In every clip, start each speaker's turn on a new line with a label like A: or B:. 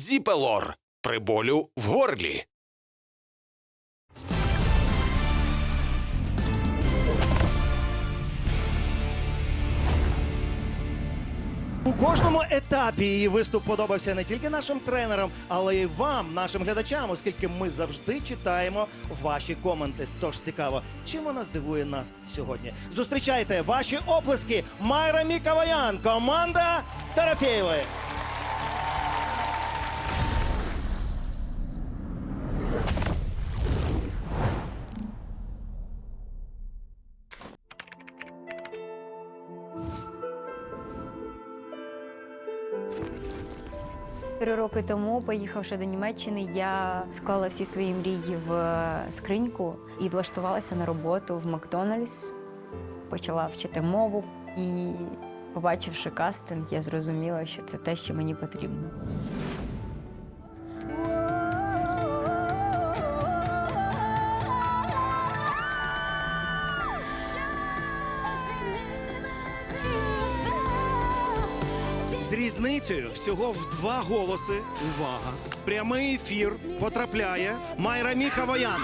A: Зіпелор при болю в горлі.
B: У кожному етапі її виступ подобався не тільки нашим тренерам, але й вам, нашим глядачам, оскільки ми завжди читаємо ваші коменти. Тож цікаво, чим вона здивує нас сьогодні. Зустрічайте ваші оплески Майра Мікаваян, команда Тарафєєвої.
C: Три роки тому, поїхавши до Німеччини, я склала всі свої мрії в е, скриньку і влаштувалася на роботу в Макдональдс. Почала вчити мову і, побачивши кастинг, я зрозуміла, що це те, що мені потрібно.
B: З різницею всього в два голоси. Увага! Прямий ефір потрапляє Майра Мікаваян.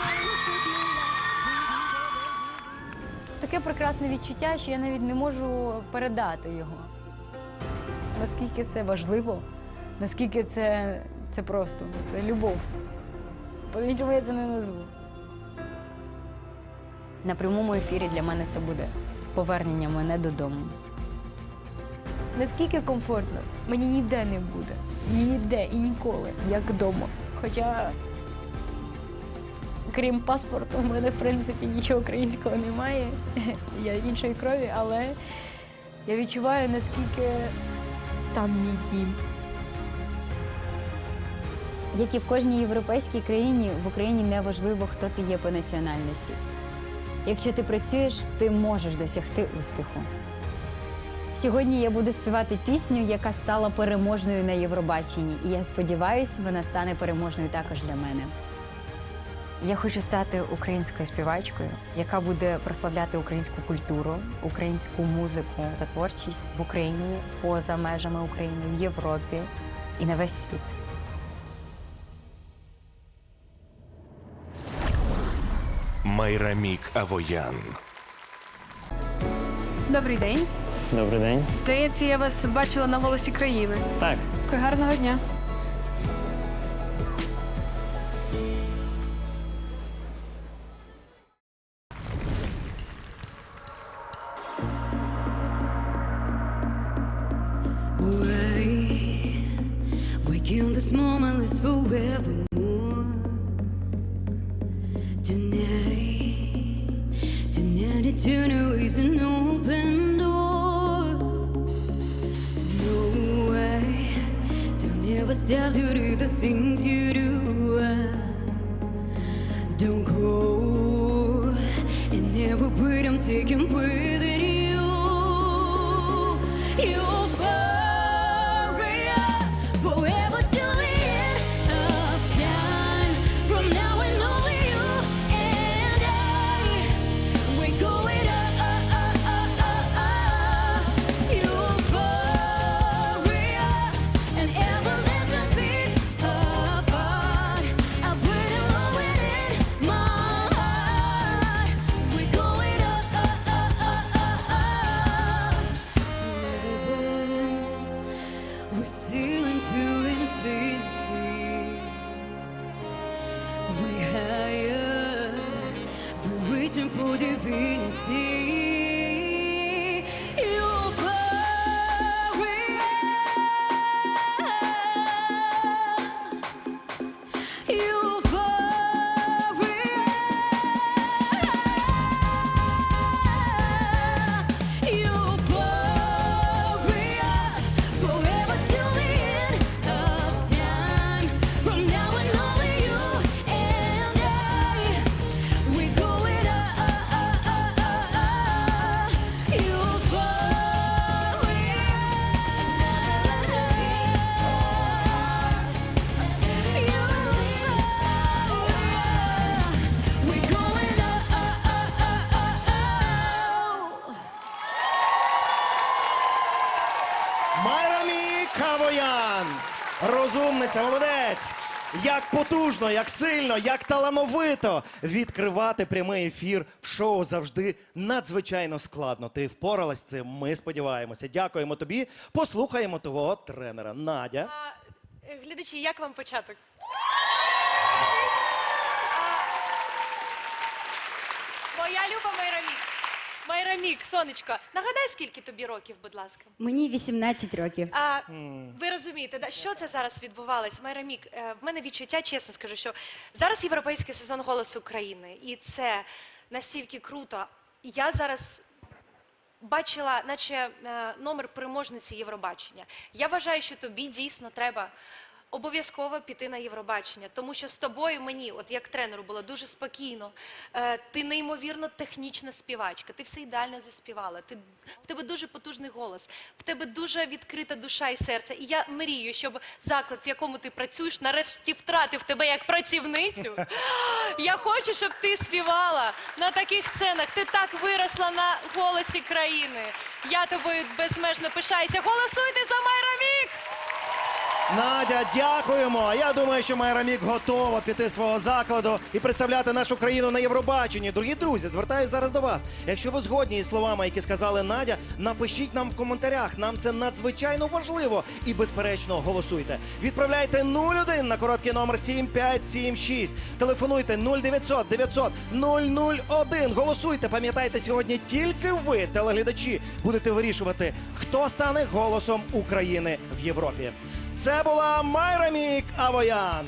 C: Таке прекрасне відчуття, що я навіть не можу передати його. Наскільки це важливо, наскільки це, це просто, це любов. По-іншому я це не назву. На прямому ефірі для мене це буде повернення мене додому. Наскільки комфортно, мені ніде не буде. Ніде і ніколи, як вдома. Хоча, крім паспорту, в мене в принципі нічого українського немає. Я іншої крові, але я відчуваю, наскільки там мій дім. Як і в кожній європейській країні, в Україні не важливо, хто ти є по національності. Якщо ти працюєш, ти можеш досягти успіху. Сьогодні я буду співати пісню, яка стала переможною на Євробаченні, і я сподіваюся, вона стане переможною також для мене. Я хочу стати українською співачкою, яка буде прославляти українську культуру, українську музику та творчість в Україні, поза межами України, в Європі і на весь світ.
A: Майрамік Авоян.
D: Добрий день.
E: Добрий день.
D: Здається, я вас бачила на голосі країни.
E: Так,
D: Гарного дня.
F: Kill this moment lasts forevermore. Tonight, tonight eternal is an still do, do the things searching for divinity.
B: Розумниця, молодець! Як потужно, як сильно, як талановито відкривати прямий ефір в шоу завжди надзвичайно складно. Ти впоралась з цим. Ми сподіваємося. Дякуємо тобі. Послухаємо твого тренера. Надя.
E: А, е, глядачі, як вам початок? Моя люба Майрамік. Майрамік, сонечко, нагадай, скільки тобі років, будь ласка.
C: Мені 18 років.
E: А, ви розумієте, да, що це зараз відбувалось? Майрамік, е, в мене відчуття, чесно скажу, що зараз європейський сезон голосу України, і це настільки круто. Я зараз бачила, наче е, номер переможниці Євробачення. Я вважаю, що тобі дійсно треба. Обов'язково піти на Євробачення, тому що з тобою мені, от як тренеру, було дуже спокійно. Е, ти неймовірно технічна співачка, ти все ідеально заспівала. Ти в тебе дуже потужний голос, в тебе дуже відкрита душа і серце. І я мрію, щоб заклад, в якому ти працюєш, нарешті втратив тебе як працівницю. Я хочу, щоб ти співала на таких сценах. Ти так виросла на голосі країни. Я тобою безмежно пишаюся. Голосуйте за Майрамік!
B: Надя, дякуємо. Я думаю, що Майра Мік готова піти свого закладу і представляти нашу країну на Євробаченні. Дорогі друзі, звертаюся зараз до вас. Якщо ви згодні із словами, які сказали Надя, напишіть нам в коментарях. Нам це надзвичайно важливо. І безперечно голосуйте. Відправляйте 01 на короткий номер 7576. Телефонуйте 0900 900 001. Голосуйте. Пам'ятайте, сьогодні тільки ви, телеглядачі, будете вирішувати, хто стане голосом України в Європі. Це була Майра Мік Авоян.